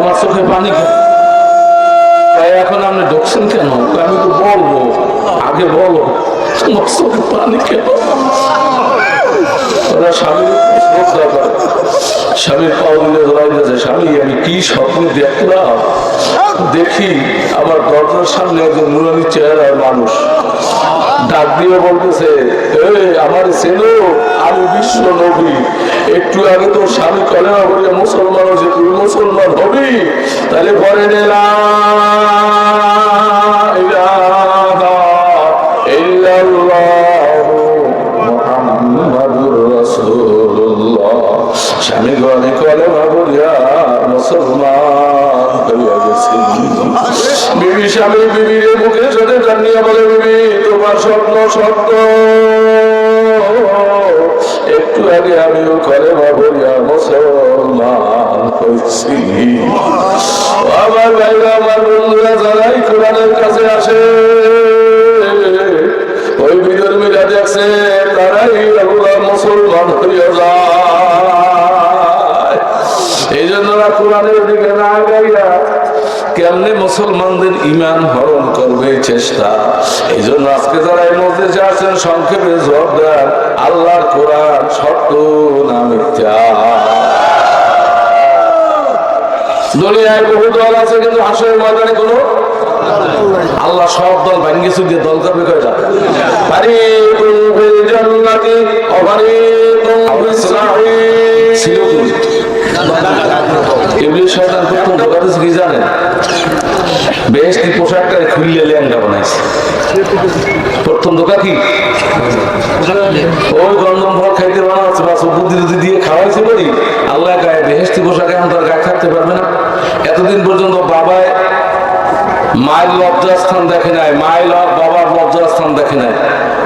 তোমার চোখে পানি তাই এখন আপনি ঢুকছেন কেন? আমি তো বলব, আগে বলো, তোমার চোখে পানি কেন স্বামীর স্বামী, আমি কি স্বপ্নে দেখি, আমার দরজার সামনে একজন নুরানি চেহারার মানুষ। ডাক দিয়ে বলতেছে আমার ছেলে আমি বিশ্ব নবী, একটু আগে তোর স্বামী কলেমা বলে মুসলমান হয়েছে, তুই মুসলমান হবি? তাহলে পরে স্বামী গলে কলেমা বলিয়া মুসলমান হইয়া গেছে। বিবি বিবির মুখে চলে জানিয়ে বলে, বিবি স্বপ্ন সত্য একটু আগে আমিও করে বলিয়া মুসলমান হয়েছি। আমার ভাইরা, আমার বন্ধুরা যারাই কোরআনের কাছে আসে, ওই বিধর্মীরা দেখছে, তারাই আল্লাহ মুসলমান হইয়া যায়। এই জন্য কোরআনের দিকে না গাইয়া কেমনে মুসলমানদের ইমান হরণ করবে চেষ্টা। এই জন্য আজকে যারা এই মধ্যে আছেন, সংক্ষেপে জবাব দেন আল্লাহর কোরআন সত্য না দুনিয়ায় বহু দল আছে, কিন্তু হাসের ময়দানে কোনো আল্লাহ সব দল ভাঙ্গি দিয়ে দল করবে কয় যাবে ছিল শয়তান প্রথম দিয়েছে কি জানেন? বেহেশতি পোশাকটা খুললে লেহেঙ্গা বানাইছে। প্রথম ধোকা কি? ওই গন্ধম ফল খাইতে বানাচ্ছে বাস বুদ্ধি টুদ্ধি দিয়ে খাওয়াইছে বলি, আল্লাহ গায়ে বেহেশতি পোশাক এখন তার গায়ে থাকতে পারবে না। এতদিন পর্যন্ত বাবায় মায়ের লজ্জাস্থান দেখে নাই, মায়ের বাবার লজ্জাস্থান দেখে নাই।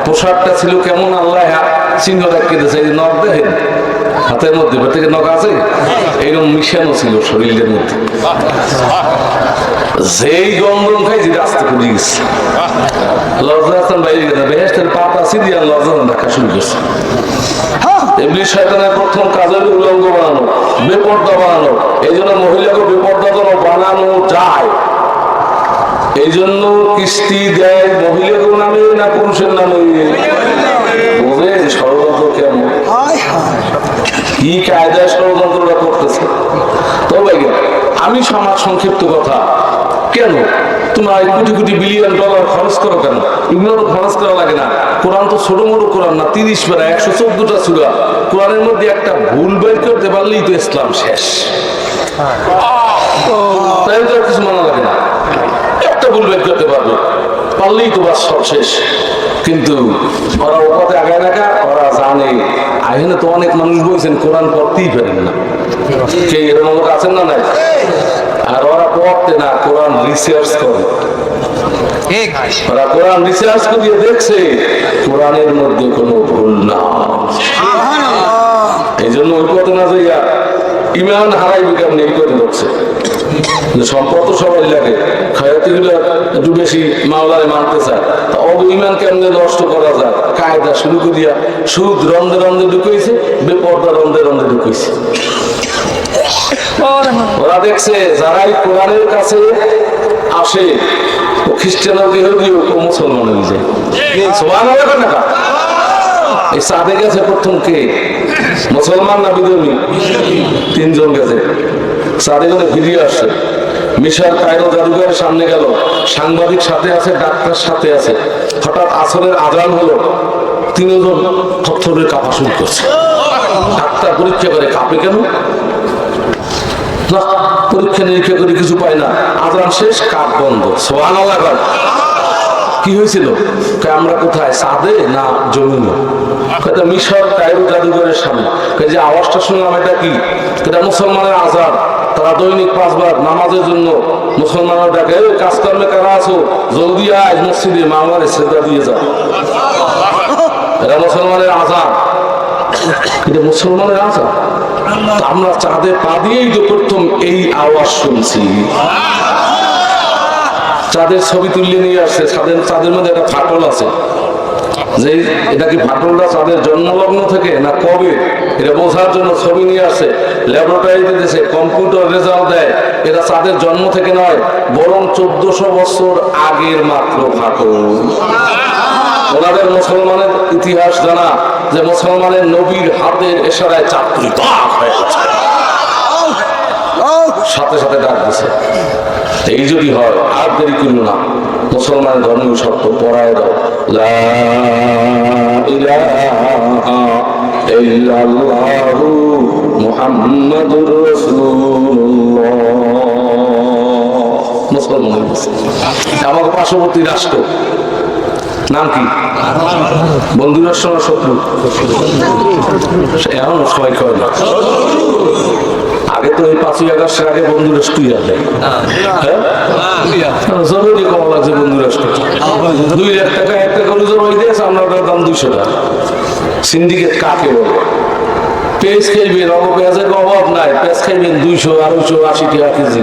পোশাকটা ছিল কেমন আল্লাহ চিহ্ন এই নখ দেখেন, হাতের মধ্যে থেকে নখ আছে? এইরকম মিশানো ছিল শরীরের মধ্যে। যেই গন্ধম খাই যে রাস্তা গেছে লজ্জাস্থান বাইরে গেছে বেহেস্তের লজ্জাস্থান দেখা শুরু করছে। এমনি প্রথম উলঙ্গ বানানো, বেপর্দা বানানো, এই জন্য মহিলাকে বানানো যায়। এই জন্য কিস্তি দেয় মহিলাদের নামে না পুরুষের নামে বোঝেন ষড়যন্ত্র কেমন কি কায়দায় ষড়যন্ত্রটা করতেছে তবে আমি সমাজ সংক্ষিপ্ত কথা। কেন? তোমরা কোটি কোটি বিলিয়ন ডলার খরচ করো কেন? এগুলো খরচ করা লাগে না। কোরআন তো ছোট মোটো কোরআন না তিরিশ বেলা একশো চোদ্দটা সুরা। কোরআনের মধ্যে একটা ভুল বের করতে পারলেই তো ইসলাম শেষ। তাই তো কিছু মানা লাগে না। একটা ভুল বের করতে পারবে। পারলেই তো বাস সব শেষ। কিন্তু ওরা ও পথে আগায় রাখা ওরা জানে। এখানে তো অনেক মানুষ বলছেন কোরআন পড়তেই পারেন না। কে এরকম লোক আছেন না নাই? আর ওরা পড়তে না কোরআন রিসার্চ করে। ওরা কোরআন রিসার্চ করিয়ে দেখছে কোরআনের মধ্যে কোনো ভুল না। এই জন্য ওই পথে না যাইয়া ইমান হারাইবে কেমন? এই করে ধরছে সবাই লাগে? নষ্ট করা শুরু করিয়া সুদ রন্ধে রন্ধে দেখছে যারাই কোরআনের কাছে আসে, ও খ্রিস্টান ও মুসলমান হয়ে যায়। সাদে গেছে প্রথম কে? মুসলমান না বিধর্মী তিনজন গেছে। কায়রো জাদুঘরের সামনে গেল। সাংবাদিক সাথে আছে, ডাক্তার সাথে আছে। হঠাৎ আসরের আজান হলো। তিনজন কাঁপা শুরু করছে। ডাক্তার পরীক্ষা করে, কাঁপে কেন? পরীক্ষা নিরীক্ষা করে কিছু পায় না। আজান শেষ, কাপ বন্ধ। সোহান কি হয়েছিল? আমরা কোথায়? সাদে না জমিনে? মিশর কায়রো জাদুঘরের সামনে। যে আওয়াজটা শুনলাম, এটা কি? এটা মুসলমানের আজাদ তারা দৈনিক পাঁচবার নামাজের জন্য মুসলমানরা ডাকে "এই কাজকর্মে কারা আছো? জলদি আয়, মসজিদে মা আমারে শ্রদ্ধা দিয়ে যাও। এটা মুসলমানের আজাদ এটা মুসলমানের আজাদ আমরা চাঁদে পা দিয়েই তো প্রথম এই আওয়াজ শুনছি। চাঁদের ছবি তুলে নিয়ে আসছে চাঁদের চাঁদের মধ্যে একটা ফাটল আছে। যে এটা কি ফাটলটা তাদের জন্মলগ্ন থেকে না কবে? এটা বোঝার জন্য ছবি নিয়ে আসে ল্যাবরেটরিতে দিয়েছে কম্পিউটার রেজাল্ট দেয়। এটা তাদের জন্ম থেকে নয়, বরং চোদ্দশো বছর আগের মাত্র ফাটল ওনাদের মুসলমানের ইতিহাস জানা যে মুসলমানের নবীর হাতের এশারায় চাকরি হয়ে গেছে। সাথে সাথে ডাক দিছে। এই যদি হয়, আর দেরি করিল না। মুসলমান ধর্মীয় শর্ত পড়ায় দাও। মুসলমান আমার পার্শ্ববর্তী রাষ্ট্র, নাম কি? বন্ধু রাষ্ট্র শত্রু। এখন সবাই কয় না। আগে তো এই পাঁচই আগস্টের আগে বন্ধু রাষ্ট্র আছে হ্যাঁ? জরুরি কম লাগছে বন্ধু রাষ্ট্র। দুই লাখ টাকা একটা করে ওই দিয়েছে আমরা ওটার দাম দুইশো টাকা। সিন্ডিকেট কাকে বলে? পেঁয়াজ খাইবেন অল্প পেঁয়াজের অভাব নাই পেঁয়াজ খাইবেন দুইশো আড়াইশো আশি টাকা কেজি।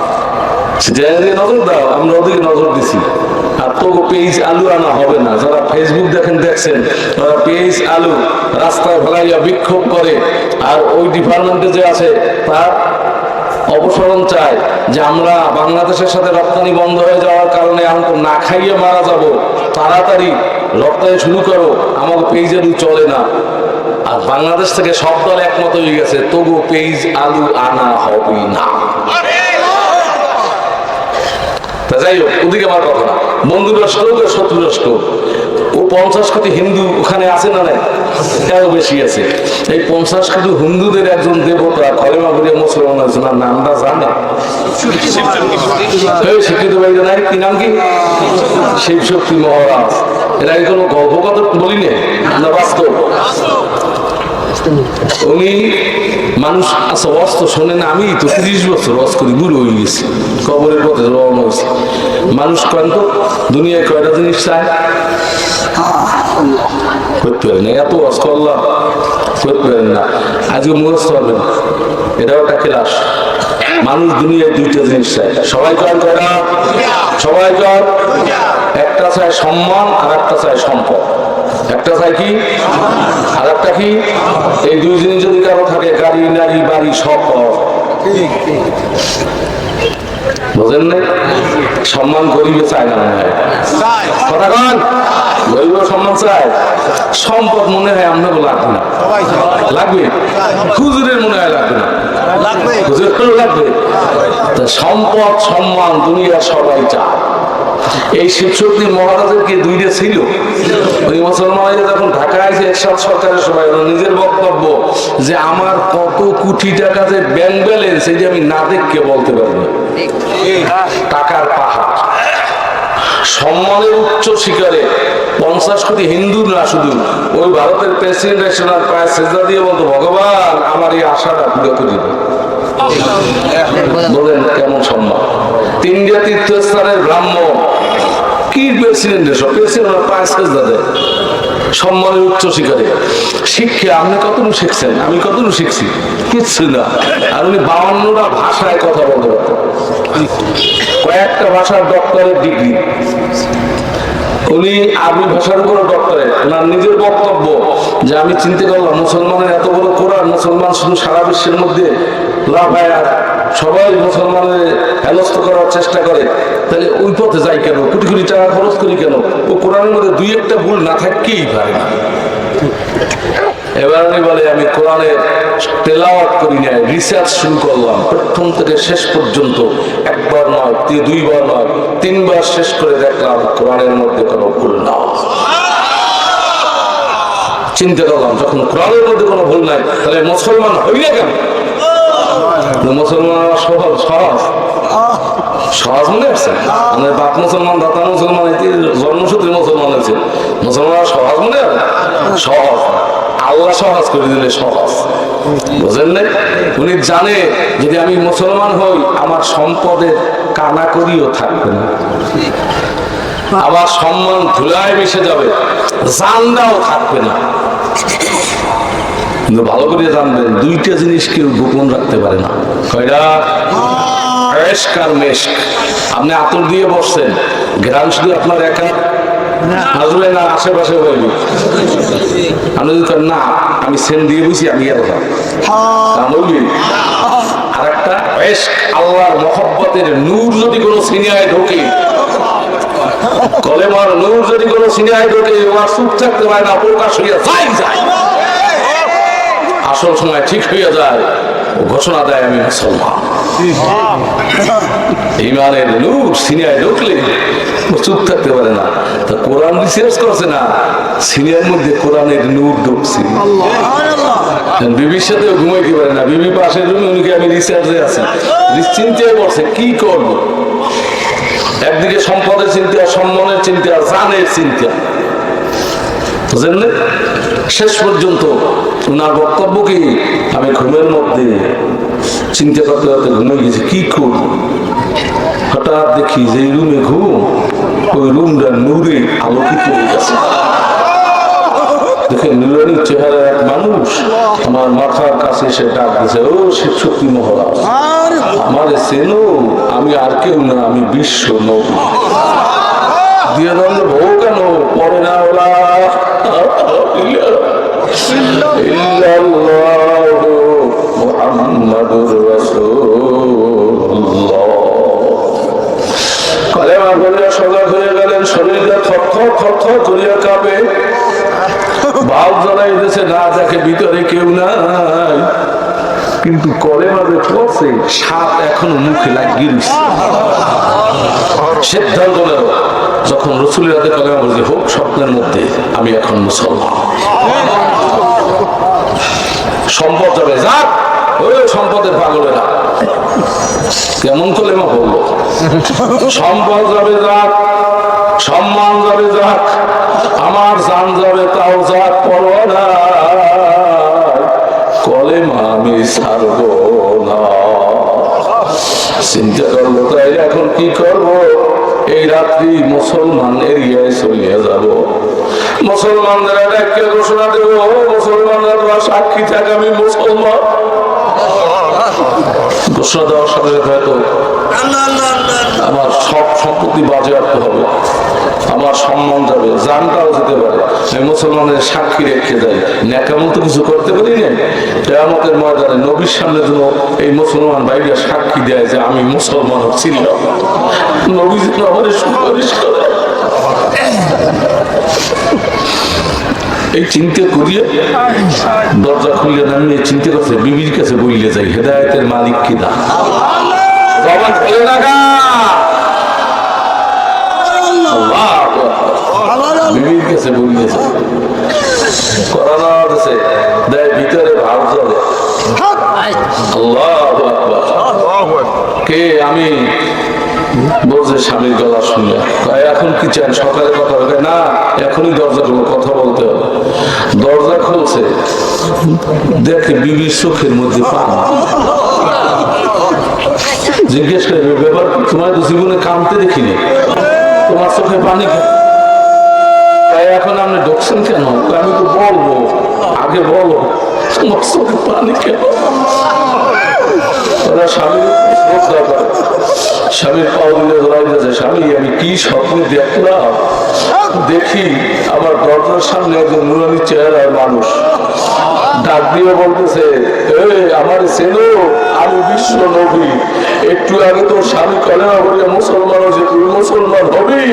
সেটাকে নজর দাও, আমরা ওদিকে নজর দিছি। আর তো পেজ আলু আনা হবে না। যারা ফেসবুক দেখেন, দেখছেন, তারা পেজ আলু রাস্তায় ফেলাইয়া বিক্ষোভ করে। আর ওই ডিপার্টমেন্টে যে আছে, তার চায় যে আমরা বাংলাদেশের সাথে রপ্তানি বন্ধ হয়ে যাওয়ার কারণে আমি তো না খাইয়ে মারা যাব। তাড়াতাড়ি রপ্তানি শুরু করো, আমাকে পেজ আলু চলে না। আর বাংলাদেশ থেকে সব দল একমত হয়ে গেছে, তবু পেজ আলু আনা হবে না। যাই হোক, ওদিকে আমার কথা না। বন্ধু রাষ্ট্র শত্রু রাষ্ট্র ও পঞ্চাশ কোটি হিন্দু ওখানে আছে না নাই? বেশি আছে। এই পঞ্চাশ কোটি হিন্দুদের একজন দেবতা কলেমা করিয়া মুসলমান আছে না? নামটা জানে। শিক্ষিত বাইরে নাই কি নাম কি? শিব শক্তি মহারাজ। এরা কি কোনো গল্প কথা বলি না, বাস্তব? উনি মানুষ অস্ত শোনেন আমি তো বছর অস করি, বুড়ো হয়ে গেছি, কবরের পথে রওনা মানুষ কেন তো, দুনিয়ায় কয়টা জিনিস চায়? করতে পারে না, এত অস করলাম করতে পারেন না। আজকে মুখস্থ এটাও একটা ক্লাস। মানুষ দুনিয়ায় দুইটা জিনিস চায়, সবাই কর সবাই কর একটা চায় সম্মান আর একটা চায় সম্পদ। একটা চাই কি? আর একটা কি? এই দুই জিনিস যদি কারও থাকে গাড়ি নারী বাড়ি সব পাওয়া যায়। না সম্মান গরিবে চায় না মনে হয়। কথা কন। গরিব সম্মান চায়? সম্পদ মনে হয় আপনাকে লাগবে না। লাগবে? হুজুরের মনে হয় লাগবে না। হুজুরেরও লাগবে? সম্পদ সম্মান দুনিয়া সবাই চায়। এই শিবশক্তি মহারাজের কি দুইটা ছিল? ওই মুসলমানেরা যখন ঢাকায় এসে এরশাদ সরকারের সময় নিজের বক্তব্য যে আমার কত কোটি টাকা যে ব্যাংক ব্যালেন্স এই যে আমি না দেখকে বলতে পারব। টাকার পাহাড়। সম্মানের উচ্চ শিকারে পঞ্চাশ কোটি হিন্দু না শুধু, ওই ভারতের প্রেসিডেন্ট এসে ওনার পায়ে সেজদা দিয়ে বলতো, ভগবান, আমার এই আশাটা পুরো করে দিবে। বলেন, কেমন সম্মান? কি সেজদা দেয় সম্মানের উচ্চ শিকারে শিক্ষা আপনি কতটুকু শিখছেন? আমি কতটুকু শিখছি? কিচ্ছু না। আর উনি বাউন্নটা ভাষায় কথা বলতে কয়েকটা ভাষার ডক্টরের ডিগ্রি উনি আরবি ভাষার উপর ডক্টরেট ওনার নিজের বক্তব্য যে আমি চিনতে পারলাম, মুসলমানের এত বড় কোরআন, মুসলমান শুধু সারা বিশ্বের মধ্যে লাফায় আর সবাই মুসলমানের হেনস্থ করার চেষ্টা করে। তাহলে ওই পথে যাই কেন? কোটি কোটি টাকা খরচ করি কেন? ও কোরআনের মধ্যে দুই একটা ভুল না থাকতেই পারে না। এবার বলে, আমি কোরআনের তেলাওয়াত করি নাই, রিসার্চ শুরু করলাম। প্রথম থেকে শেষ পর্যন্ত একবার নয় দুইবার নয়, তিনবার শেষ করে দেখলাম কোরআনের মধ্যে কোনো ভুল না চিন্তা করলাম যখন কোরআনের মধ্যে কোনো ভুল নাই, তাহলে মুসলমান হই না কেন মুসলমান সহজ সহজ। সহজ মনে আছে আমাদের বাপ মুসলমান, দাতা মুসলমান, এটি জন্মসূত্রে মুসলমান হয়েছে মুসলমান সহজ মনে আছে সহজ। আল্লাহ সহজ করে দিলে সহজ। বুঝেন না উনি জানে, যদি আমি মুসলমান হই, আমার সম্পদের কানাকড়িও থাকবে না। আবার সম্মান ধুলায় মিশে যাবে জানটাও থাকবে না। কিন্তু ভালো করে জানবেন, দুইটা জিনিস কেউ গোপন রাখতে পারে না। কয়টা? মেশক আর মেশক? আপনি আতর দিয়ে বসছেন। ঘ্রাণ শুধু আপনার একা? আসবে না আশেপাশে হইবে আপনি যদি না আমি সেন দিয়ে বুঝি আমি আর বলবি? আর একটা আল্লাহর মহব্বতের নূর যদি কোনো সিনিয়ায় ঢোকে। কলেমার নূর যদি কোনো সিনিয়ায় ঢোকে ওর চুপ থাকতে পারে না প্রকাশ হইয়া যাই যায়। আসল সময় ঠিক হইয়া যায়। ঘোষণা দেয় আমি মুসলমান। ইমানের নূর সিনিয়ায় ঢুকলে চুপ থাকতে পারে না। তা কোরআন রিসার্চ করছে না সিনিয়ার মধ্যে কোরআনের নূর ঢুকছে। বিবির সাথে ঘুমাইতে পারে না বিবি পাশের রুমে উনিকে আমি রিসার্চে আছি? চিন্তায় পড়ছে কি করব? একদিকে সম্পদের চিন্তা সম্মানের চিন্তা জানের চিন্তা। বুঝলেন না? শেষ পর্যন্ত ওনার বক্তব্য কি? আমি ঘুমের মধ্যে চিন্তা করতে করতে ঘুমে গেছি কি করব? হঠাৎ দেখি যে রুমে ঘুম ওই রুমটা নূরে আলোকিত হয়ে গেছে। দেখে চেহারা এক মানুষ আমার মাথার কাছে ডাক দিছে ও শিব শক্তি মহারাজ আমার সেনো আমি আর কেউ না আমি বিশ্ব নবী। দিয়ে ভৌ কেন? পরে না ওলা ইল্লাল্লাহু। মুহাম্মাদুর কলেমা বলে সজাগ হয়ে গেলেন, শরীরটা থর থর থর করিয়া কাঁপে। ভাব জানাই দিয়েছে, না যাকে ভিতরে কেউ নাই। কিন্তু কলেমা যে পড়ছে, সাপ এখনও মুখে লাগিয়ে যখন রসুলের হাতে কলেমা বলছে হোক, স্বপ্নের মধ্যে আমি এখন মুসলমান। সম্পদ যাবে, যাক। ওই সম্পদের পাগলেরা। কেমন কলেমা বলল সম্পদ যাবে যাক, সম্মান যাবে যাক, আমার জান যাবে তাও যাক পরোয়া কলেমা আমি ছাড়ব না। চিন্তা করল তাই এখন কি করব? এই রাত্রি মুসলমান এরিয়ায় চলিয়ে যাব। মুসলমানদের একটা ঘোষণা দেব। মুসলমানরা সাক্ষী থাকে আমি মুসলমান। ঘোষণা দেওয়ার সাথে সাথে হয়তো আমার সব সম্পত্তি বাজেয়াপ্ত হবে। আমার সম্মান যাবে জানটাও যেতে পারে। আমি মুসলমানের সাক্ষী রেখে যাই। ন্যাকামো তো কিছু করতে পারি না কেয়ামতের ময়দানে নবীর সামনে যেন এই মুসলমান ভাইরা সাক্ষী দেয় যে আমি মুসলমান ছিলাম নবী যেন আমাদের সুপারিশ করে। এই চিন্তা করিয়ে দরজা খুলিয়ে নামিয়ে চিন্তা করছে বিবির কাছে বইলে যাই হেদায়তের মালিক কি বিবির কাছে বইলে যাই করানো আছে দেয় ভিতরে ভাব যাবে আল্লাহ কে আমি? বলছে স্বামীর গলা শুনলে। এখন কি চান? সকালে কথা হবে না, এখনই দরজা খুলো, কথা বলতে হবে। দরজা খুলছে। দেখে বিবির চোখের মধ্যে জিজ্ঞেস করে ব্যাপার তোমার তো জীবনে কামতে দেখিনি। তোমার চোখে পানি তাই এখন আপনি ঢুকছেন কেন? আমি তো বলব। আগে বলো, তোমার চোখে পানি কেন? স্বামীর শ্রদ্ধা করে স্বামীর পাও দিলে যাচ্ছে স্বামী, আমি কি স্বপ্নে দেখলাম? দেখি, আমার দরজার সামনে একজন নুরানি চেহারার মানুষ। ডাক দিয়ে বলতেছে আমার ছেলে, আমি বিশ্ব নবী। একটু আগে তো স্বামী বলে মুসলমান হয়েছে, তুই মুসলমান হবি?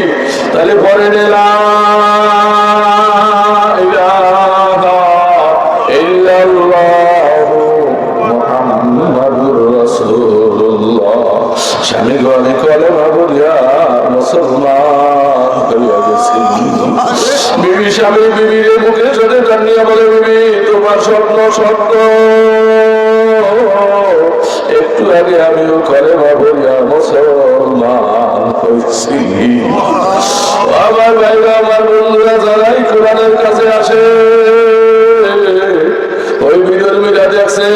তাহলে পরে নিলাম তোমার স্বপ্ন সত্য একটু আগে আমিও করে ভাবলিয়া মুসলমান হয়েছি। আমার ভাইরা, আমার বন্ধুরা যারাই কোরআনের কাছে আসে, ওই বিধর্মীরা দেখছে,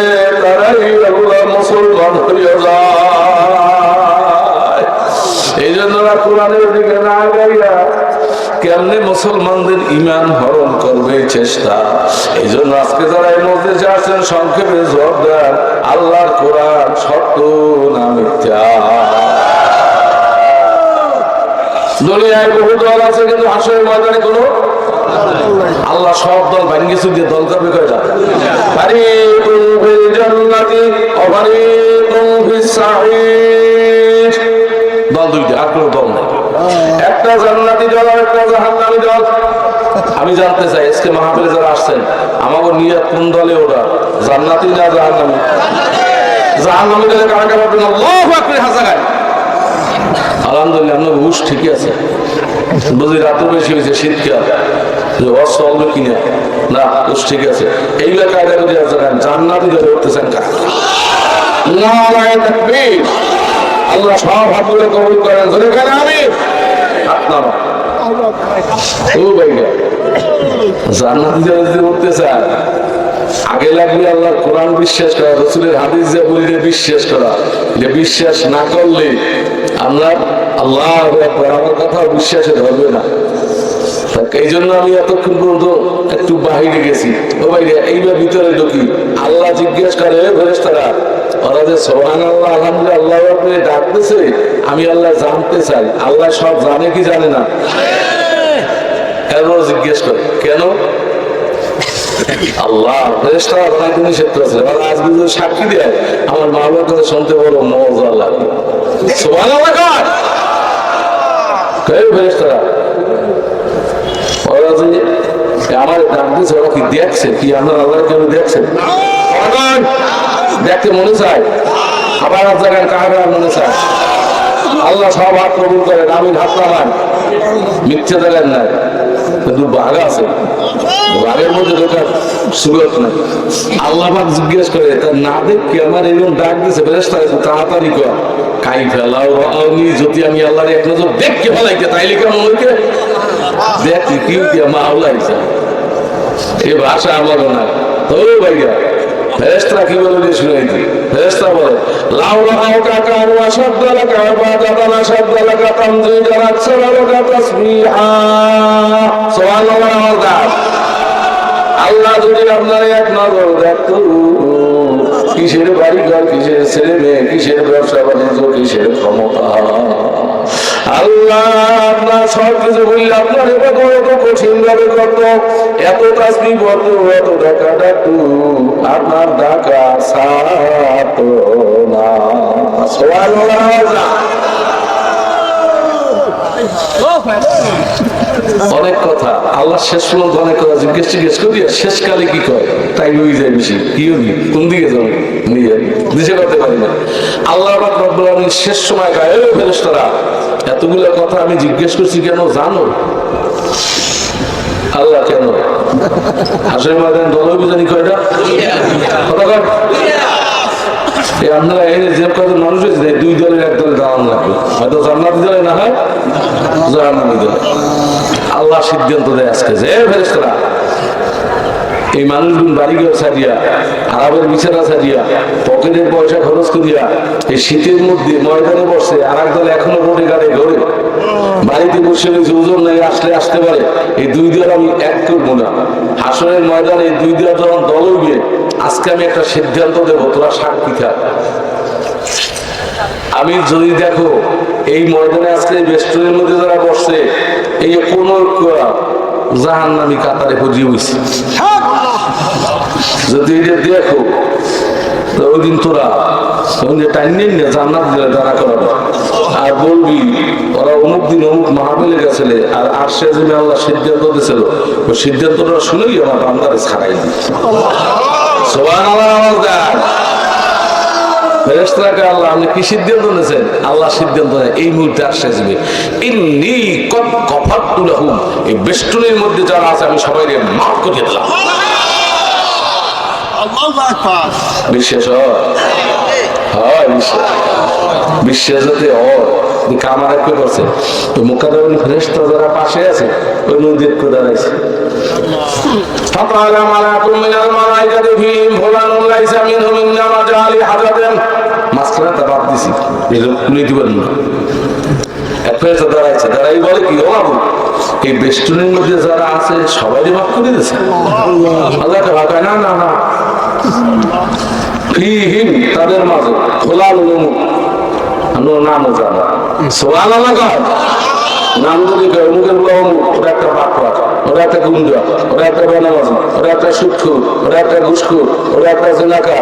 তারাই আল্লাহ মুসলমান হইয়া যায়। এই জন্য কোরআনের দিকে না গাইয়া কেমনে মুসলমানদের ইমান হরণ করবে চেষ্টা? এই জন্য আজকে যারা এই মধ্যে আছেন, সংক্ষেপে জবাব দেন, আল্লাহর কোরআন সত্য না দুনিয়ায় বহু দল আছে, কিন্তু আসলে ময়দানে কোনো আল্লাহ সব দল ভাঙ্গে দিয়ে দল করবে কয়টা জান্নাতি ওয়া ফারিকুন ফিস সাঈর দল দুইটা আর কোনো দল নেই একটা জান্নাতি দল, আর একটা জাহান্নামী দল। আমি জানতে চাই, আজকে মাহফিলে যারা আসছেন আমাকে নিয়ে কোন দলে ওরা? জান্নাতি না জাহান্নামী? জাহান্নামী দলে কারা কারা আল্লাহু আকবার হাজার আলহামদুলিল্লাহ হুশ ঠিকই আছে। বুঝি রাতে বেশি হয়েছে শীতকাল যে চলবে কিনা, না, হুশ ঠিক আছে। করে আছে জান্নাতি কারা? আল্লাহ সব কবুল করেন। ধরে কেন আমি আগে লাগবে আল্লাহর কোরআন বিশ্বাস করা রসুলের হাদিস যে বলিলে বিশ্বাস করা যে বিশ্বাস না করলে আমরা আল্লাহ আমার কথা বিশ্বাসে ধরবে না এই জন্য আমি এতক্ষণ পর্যন্ত একটু বাহিরে গেছি ও ভাইরা এইবার ভিতরে ঢুকি আল্লাহ জিজ্ঞেস করে ওরা যে সোহান আল্লাহ আলহামদুলিল্লাহ আল্লাহ ডাকতেছে। আমি আল্লাহ জানতে চাই। আল্লাহ সব জানে কি জানে না? এরপর জিজ্ঞেস করে? কেন? আল্লাহ আজকে যদি সাক্ষী দেয়। আমার মা বাবার কথা শুনতে বড় মজা লাগে সুবহানাল্লাহ কয়। কই ফেরেশতারা ওরা যে আমার ডাক দিয়েছে ওরা কি দেখছে? কি আপনার আল্লাহ কেন দেখছে? দেখতে মনে চায়, আবার এক জায়গায় কাহার মনে চায়? আল্লাহ সব হাত কবুল করেন আমি হাত নামান মিথ্যে জায়গায় নাই, কিন্তু বাঘ আছে। বাঘের মধ্যে ঢোকার সুগত নাই। আল্লাহ পাক জিজ্ঞেস করে, তা না দেখি আমার এরকম ডাক দিছে ফেরেস্তা তাড়াতাড়ি কর। কাই ফেলাও আমি, যদি আমি আল্লাহর এক নজর দেখকে ফেলাইতে, তাইলে কেমন হইতে দেখি কি মা আল্লাহ এই ভাষা আমারও না তো ভাইয়া ফেরেস্তা কি বলে দিয়ে শুনাইছি ফেরেস্তা বলে লাউলা আওকা কারু আসাদ্দ লাকা ইবাদাতান আসাদ্দ লাকা তামজিদান আকসারা লাকা তাসবিহা। সুবহানাল্লাহ আমার দাস। আল্লাহ যদি আপনার এক নজর দেখতো, কিসের বাড়ি ঘর কিসের ছেলে মেয়ে কিসের ব্যবসা বাণিজ্য, কিসের ক্ষমতা? আল্লাহ আপনার সব কিছু বললে আপনার এত কঠিন ভাবে করত এত বলত এত ডাকা ডাকু আপনার ডাকা সাত অনেক কথা। আল্লাহ শেষ পর্যন্ত অনেক কথা জিজ্ঞেস জিজ্ঞেস করি শেষকালে কি কয়? তাই লই যায় বেশি। কি কোন দিকে যাবে? দিশে করতে পারি না। আল্লাহ রব্বুল শেষ সময় গায়ে এতগুলো কথা আমি জিজ্ঞেস করছি কেন জানো? আল্লাহ কেন? আপনারা মানুষ হয়েছে দুই দলের হয়তো না হয় আল্লাহ সিদ্ধান্ত দেয় আজকে যে ফেরেশতারা এই মানুষগুলো বাড়ি ঘর ছাড়িয়া আরবের বিছানা ছাড়িয়া পকেটের পয়সা খরচ করিয়া, এই শীতের মধ্যে ময়দানে বসে আর এক দল এখনও রোডে গাড়ি ঘরে। বাড়িতে বসে রয়েছে ওজন নেই আসলে আসতে পারে, এই দুই দল আমি এক করব না। হাসনের ময়দানে এই দুই দল যখন দল গিয়ে আজকে আমি একটা সিদ্ধান্ত দেবো, তোরা সাক্ষী থাক। আমি যদি দেখো, এই ময়দানে আজকে বেষ্টনের মধ্যে যারা বসছে, এই কোন জাহান নামি কাতারে পজিয়ে বইছে। যদি এটা দেখো, তো তোরা আল্লাহ সিদ্ধান্ত আপনি কি সিদ্ধান্ত নিয়েছেন? আল্লাহ সিদ্ধান্ত এই মুহূর্তে আসছে বেষ্টনীর মধ্যে যারা আছে, আমি সবাইকে মাফ করে দিলাম. বিশ্বাস হয় হয় বিশ্বাস বিশ্বাস যাতে হয় কামার একটু করছে তো মোকাদ্দমা ফেরেস্তা যারা পাশে আছে ওই নদীর করে দাঁড়াইছে فقال ملأ من الملائكة فيهم فلان ليس منهم إنما جاء لحاجة মাঝখানে বাদ দিছি এরকম কুলে দিবেন না এক ফেরেস্তা দাঁড়াইছে দাঁড়াই বলে কি ও বাবু এই বেষ্টনের মধ্যে যারা আছে সবাই মাফ করে দিয়েছে আল্লাহ ভাগায় না না না ফিহিম তাদের মাঝে খোলা উন্মুখ আমরা নামও জানা সোয়াল আলাদা নাম যদি কেউ মুখের বলে অমুক ওরা একটা বাটপা ওরা একটা গুন্ডা ওরা একটা বেনামাজ ওরা একটা সুৎখুর ওরা একটা ঘুষখুর ওরা একটা জেনাকা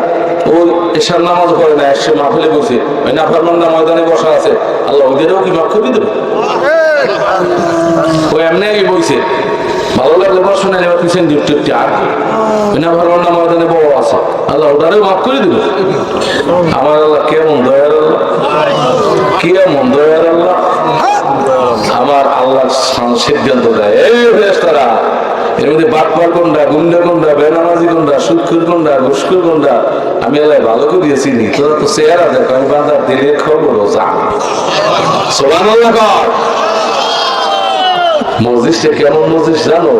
ও এসার নামাজ পড়ে না এসে মাহফিলে বসে। ওই নাফারমান্না ময়দানে বসা আছে। আল্লাহ ওদেরও কি মাফ করে দেবে? ও এমনি আগে বইছে ভালো লাগলে পড়াশোনা এবার পিছন ডিউটি টিউটি আর নাফারমান্না ময়দানে বড় আছে। আল্লাহ ওটারেও মাফ করে দেবে। আমার আল্লাহ কেমন দয়ার আল্লাহ? কেমন দয়ার আল্লাহ? আল্লাহ সান- সিদ্ধান্ত দেয় এই ফেরেশতারা এর মধ্যে বাটপার কোনটা গুন্ডা কোনটা বেনামাজি কোনটা সুৎকুর কোনটা ঘুষকুর কোনটা আমি আল্লাহ ভালো করে দিয়েছি নি তোরা তো চেহারা দেখ আমি বান্দার দিলের খবর যা সোলান আল্লাহ কর মসজিদটা কেমন মসজিদ জানো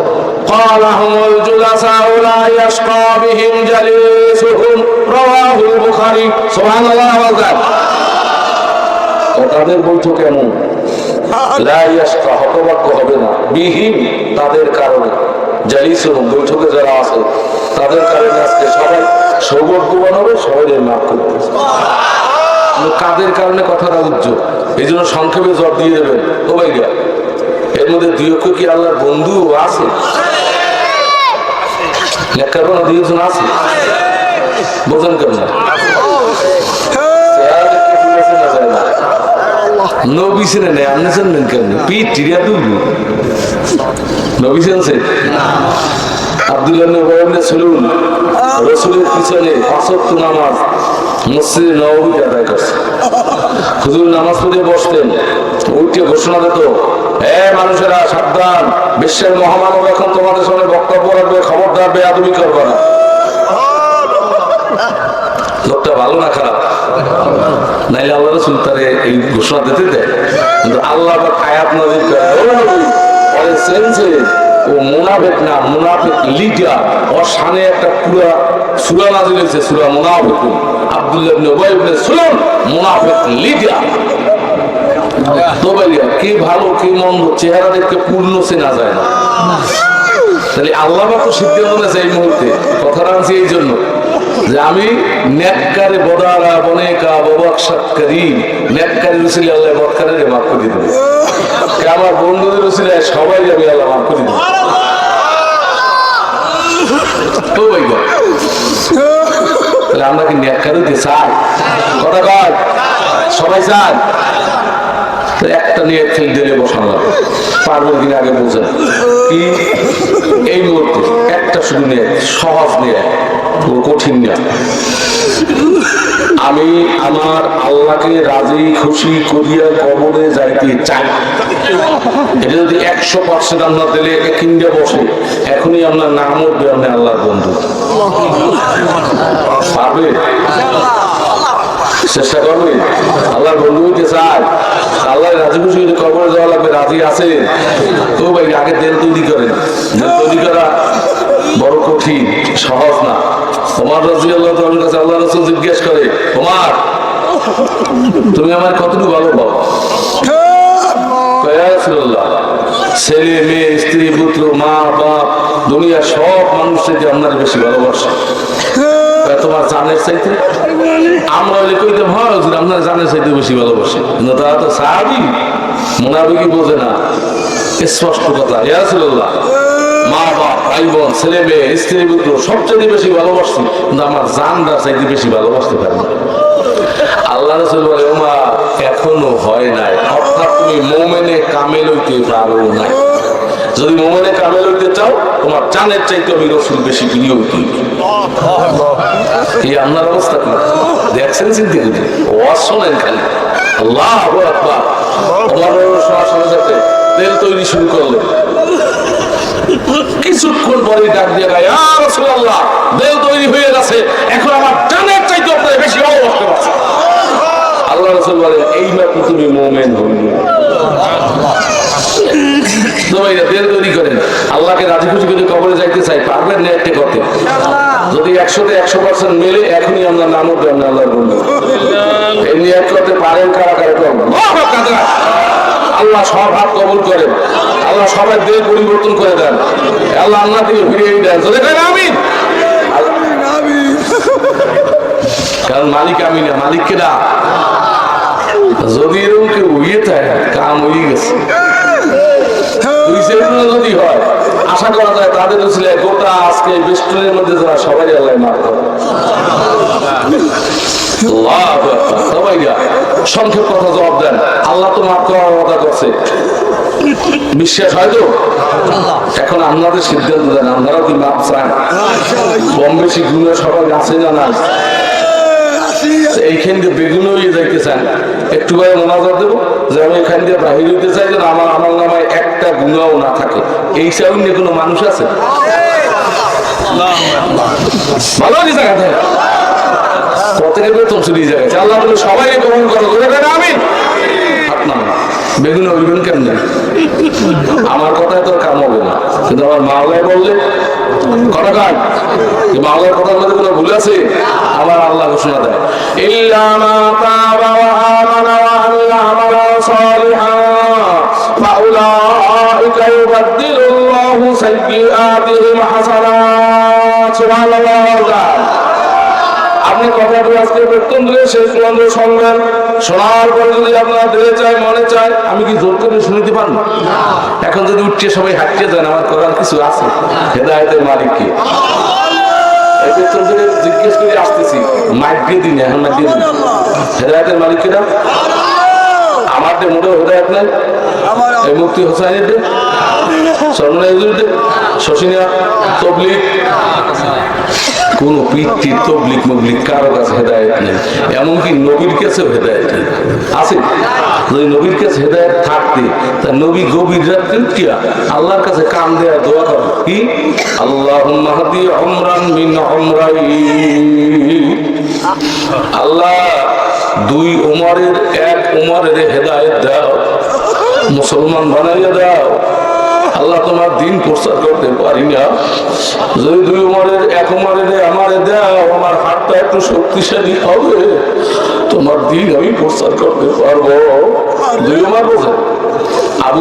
قال هم الجلساء لا يشقى بهم جليسهم رواه البخاري سبحان الله والله ও তাদের বৈঠক কেমন হতবাক্য হবে না। বিহীন তাদের কারণে। বৈঠকে যারা আছে তাদের কারণে আজকে সবাই সৌভাগ্যবান হবে সবাই মাফ করবে কাদের কারণে কথাটা উজ্জ্বল? এই জন্য সংক্ষেপে জব দিয়ে দেবেন। ও ভাইয়া এর মধ্যে দুই অক্ষ কি আল্লাহর বন্ধু আছে? লেখার কোনো আছে? বোঝেন কেমন? চেহারা দেখতে বুঝেছে না যায় না। নবী ছিলেন না, আপনি কেমন? পিঠ টিরিয়া তুলবি নবী ছিলেন আব্দুল্লাহ নবী চলুন রসুলের পিছনে পাঁচত্ব নামাজ মসজিদে নবী আদায় করছে। হুজুর নামাজ পড়ে বসতেন উঠে ঘোষণা দিত হে মানুষেরা সাবধান বিশ্বের মহামানব এখন তোমাদের সামনে বক্তব্য রাখবে খবরদার বেয়াদবি করবে না। লোকটা ভালো না খারাপ? নাইলে আল্লাহ রসুল তারে এই ঘোষণা দিতে দেয়। কিন্তু আল্লাহ আয়াত করে। ও মুনাফেক না, মুনাফেক লিডার, ওর সামনে একটা পুরা সুরা নাজির হয়েছে, সুরা মুনাফেক আব্দুল্লাহ ইবনে উবাই ইবনে সুলাম মুনাফেক লিডার। দোবাইয়া কে ভালো, কে মন্দ, চেহারা দেখতে পূর্ণ চেনা যায় না। তাহলে আল্লাহ তো সিদ্ধান্ত নিয়েছে এই মুহূর্তে। কথাটা আনছি এই জন্য। যে আমি নেককারে বদারা বনেকা ববাকসাতকারী নেককারে রুসিল আল্লাহ বদকারে মাফ করে কে আমার বন্ধুদের রুসিলে সবাই আমি আল্লাহ মাফ করে দেবো তো ভাই। তাহলে আমরা কি নেককারে দিয়ে চাই? কথা সবাই তো একটা নিয়ে ফেল দিলে বসানো পারবেন কিনা আগে বোঝেন কি? এই মুহূর্তে একটা শুধু নিয়ে, সহজ নিয়ে কঠিন নিয়ে। আমি আমার আল্লাহকে রাজি, খুশি করিয়া কবরে যাইতে চাই। এটা যদি একশো পার্সেন্ট আমরা দিলে কিনতে বসে। এখনই আপনার নাম উঠবে আপনি আল্লাহর বন্ধু। পারবে? চেষ্টা করবে আল্লাহর বন্ধু হইতে চায় আল্লাহ রাজি খুশি হইতে কবরে যাওয়া লাগবে, রাজি আছে। তো ভাই আগে তেল তৈরি করেন তেল তৈরি করা বড় কঠিন, সহজ না। তোমার রাজি আল্লাহ তোমার কাছে আল্লাহ রসুল জিজ্ঞেস করে তোমার তুমি আমার কতটুকু ভালো পাও ছেলে, মেয়ে, স্ত্রী, পুত্র, মা, বাপ দুনিয়া সব মানুষের যে আপনার বেশি ভালোবাসে। তোমার জানের চাইতে? আমরা হলে কইতে হুজুর, আপনার জানের চাইতে বেশি ভালোবাসে। কিন্তু তারা তো সাহাবি। মোনাবিকি বোঝে না। স্পষ্ট কথা। ইয়ারসুল্লাহ মা বাপ, ভাই বোন, ছেলে মেয়ে, স্ত্রী, পুত্র, সবচেয়ে বেশি ভালোবাসছি কিন্তু আমার জানটা চাইতে বেশি ভালোবাসতে পারি না। আল্লাহ রসুল বলে, ওমা, এখনও হয় নাই। অর্থাৎ তুমি মোমেনে কামেল হইতে পারো নাই। যদি মোমেনে কামেল হইতে চাও, তোমার জানের চাইতে আমি রসুল বেশি প্রিয় হইতে। এই আপনার অবস্থা কি? দেখছেন চিন্তা করি ওয়াজ শোনেন খালি। আল্লাহ আকবার শোনার সাথে তেল তৈরি শুরু করলেন। কিছুক্ষণ পরে ডাক দিয়ে গায় আল্লাহ তেল তৈরি হয়ে গেছে। এখন আমার জানের চাইতে আপনার বেশি পারছে আল্লাহ রসুল বলেন এই মাত্র তুমি মোমেন হইল দেরি করেন। আল্লাহকে রাজি খুশি করে কবরে যাইতে চাই পারবেন না একটা করতে যদি একশোতে একশো পার্সেন্ট মেলে এখনই আমরা নাম উঠবে আমরা আল্লাহর বন্ধু। এই নিয়ে করতে পারেন কারা কারা করবেন আল্লাহ সব হাত কবল করেন আল্লাহ সবাই দেহ পরিবর্তন করে দেন। আল্লাহ আল্লাহ থেকে ফিরিয়ে দেন। দেখেন আমি? কারণ মালিক আমি না মালিক কেনা যদি এরকম কেউ ইয়ে থাকে কাম হয়ে গেছে। দুই হয়। আশা করা যায় তাদের ছিল গোটা আজকে বেষ্টনের মধ্যে যারা সবাই আল্লাহ যা। সংক্ষেপ কথা জবাব দেন। আল্লাহ তো মাফ করার কথা হয় তো? এখন আপনাদের সিদ্ধান্ত দেন আপনারা কি মাপ চান? কম বেশি গুণের সবাই আছে না না এইখান দিয়ে বেগুন হয়ে যাইতে চান একটু করে মনাজার দেবো, যে আমি এখান দিয়ে বাহির হইতে চাই যেন আমার আমার নামায় একটা গুণাও না থাকে। এই সামনে কোনো মানুষ আছে? প্রত্যেকের বেতন চুরি জায়গায় আল্লাহ সবাই গ্রহণ করো। করে আমি বেগুন হইবেন কেমনে? আমার কথায় তোর কাম হবে না। কিন্তু আমার মাওলায় বললে, কথা কান মাওলার কথার মধ্যে কোনো ভুল আছে? আমার আল্লাহ ঘোষণা দেয়। ইল্লা তাবা ওয়া আমানা ওয়া আমিলা সুবহানাল্লাহ। আপনি কথাটি আজকে বেতন দিয়ে শেষ পর্যন্ত শুনবেন শোনার পরে যদি আপনার দিলে চাই মনে চায়, আমি কি জোর করে শুনিতে পারব? এখন যদি উঠছে সবাই হাঁটতে যান আমার করার কিছু আছে? হেদায়তের মালিক কে এই বেতন থেকে জিজ্ঞেস করে আসতেছি, মাইক দিয়ে দিন, এখন মাইক দিয়ে দিন। হেদায়তের মালিক কিনা আমার যে মোটেও হেদায়ত নাই। এই মুক্তি হোসাইনের দে স্বর্ণের দে শশিনা তবলিক কোন পিতৃ তবলিক মবলিক কারও কাছে হেদায়ত নেই। এমনকি নবীর কাছেও হেদায়ত নেই। আছে? যদি নবীর কাছে হেদায়ত থাকতে, তা নবী গভীর রাত্রে উঠিয়া আল্লাহর কাছে কান দেয়া দোয়া করে কি? আল্লাহ মাহাদি অমরান অমরাই আল্লাহ, দুই উমরের এক উমরের হেদায়ত দাও। মুসলমান বানাইয়া দাও। আল্লাহ তোমার দিন প্রচার করতে পারি না। যদি দুই উমরের, এক উমরের আমারে দাও, আমার হাতটা একটু শক্তিশালী হবে, তোমার দিন আমি প্রচার করতে পারব। দুই উমার বোঝে আবু